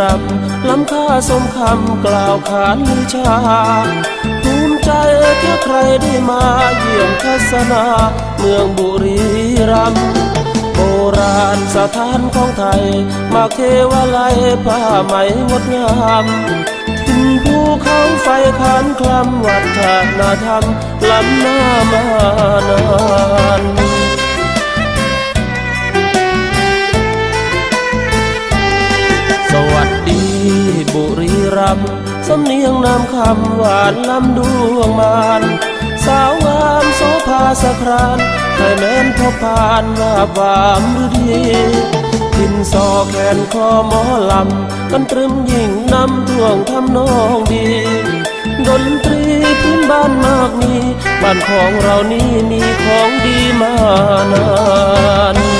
รัมย์ล้ำค่าสมคำกล่าวขานลือชาภูมิใจแค่ใครได้มาเยี่ยมทัศนา เมืองบุรีรัมย์โบราณสถานของไทย มาเทวาลัยผ้าไหมงดงามถิ่นภูเขาไฟขานคลำวัฒนธรรมล้ำหน้ามานาน รีรัมย์สำเนียงนามคำหวานลำดวงมานสาวงามโสภาสครานใครแม้นพบผ่านว่าบามฤดีทินซอแขนคอหมอลำกันตรึมยิ่งนำท่วงทำนองดี ดนตรีพื้นบ้านมากมีบ้านของเรานี่มีของดีมานาน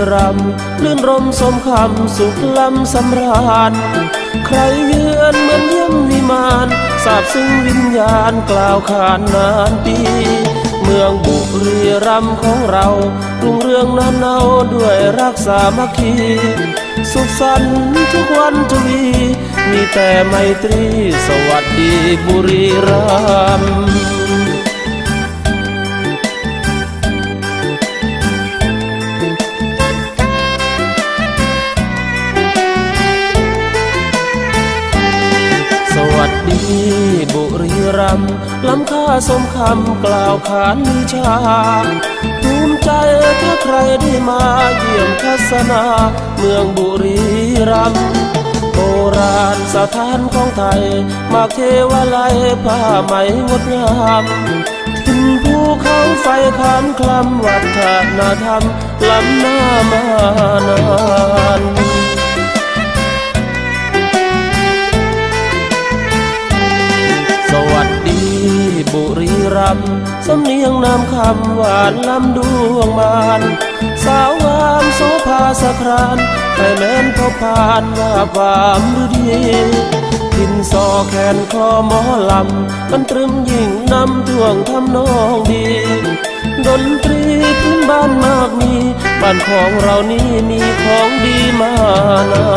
รีรัมย์ลื่นรมสมคำสุขลำสำราญ ใครเยือนเหมือนเยี่ยมวิมานสาบซึ้งวิญญาณกล่าวขานนานปี เมืองบุรีรัมย์ของเรารุ่งเรืองนานเนาด้วยรักสามัคคี สุขสันต์ทุกวันทวี มีแต่ไมตรีสวัสดีบุรีรัมย์ รีรัมย์ล้ำค่าสมคำกล่าวขานลือชาภูมิใจถ้าใครได้มาเยี่ยมทัศนา เมืองบุรีรัมย์โบราณสถานของไทย มาเทวาลัยผ้าไหมงดงามทินภูเขาไฟขานคลำวัฒนธรรมล้ำหน้ามา รีรัมย์สำเนียงนามคำหวานลำดวงมานสาวงามโสภาสครานใครแม้นพบผ่านว่าบามฤดีทินซอแขนคอหมอลำกันตรึมยิ่งนำท่วงทำนองดี ดนตรีพื้นบ้านมากมี บ้านของเรานี่มีของดีมานา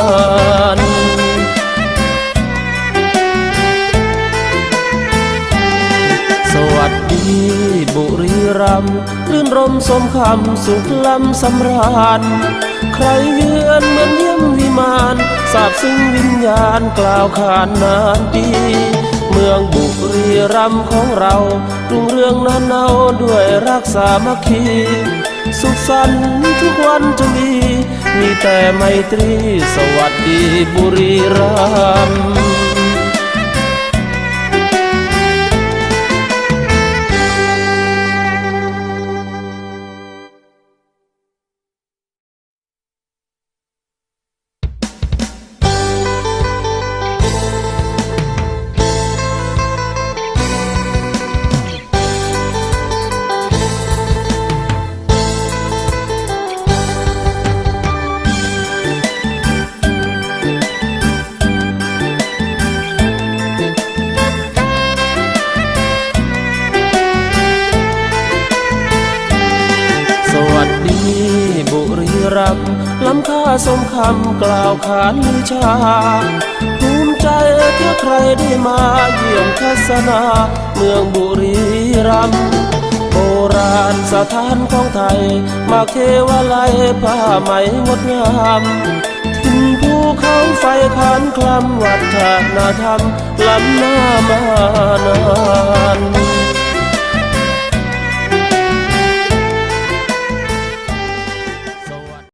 น วัสดีบุรีรัมย์ลื่นรมสมคำสุขลำสำราญ ใครเยือนเหมือนเยี่ยมวิมานสาบซึ้งวิญญาณกล่าวขานนานปีเมืองบุรีรัมย์ของเรารุ่งเรืองนานเนาด้วยรักสามัคคี สุขสันต์ทุกวันจะมี มีแต่ไมตรีสวัสดีบุรีรัมย์ รีรัมย์ล้ำค่าสมคำกล่าวขานลือชาภูมิใจแค่ใครได้มาเยี่ยมทัศนา เมืองบุรีรัมย์โบราณสถานของไทย มาเทวาลัยผ้าไหมงดงามถิ่นภูเขาไฟขานคลำวัฒนธรรมล้ำหน้ามานา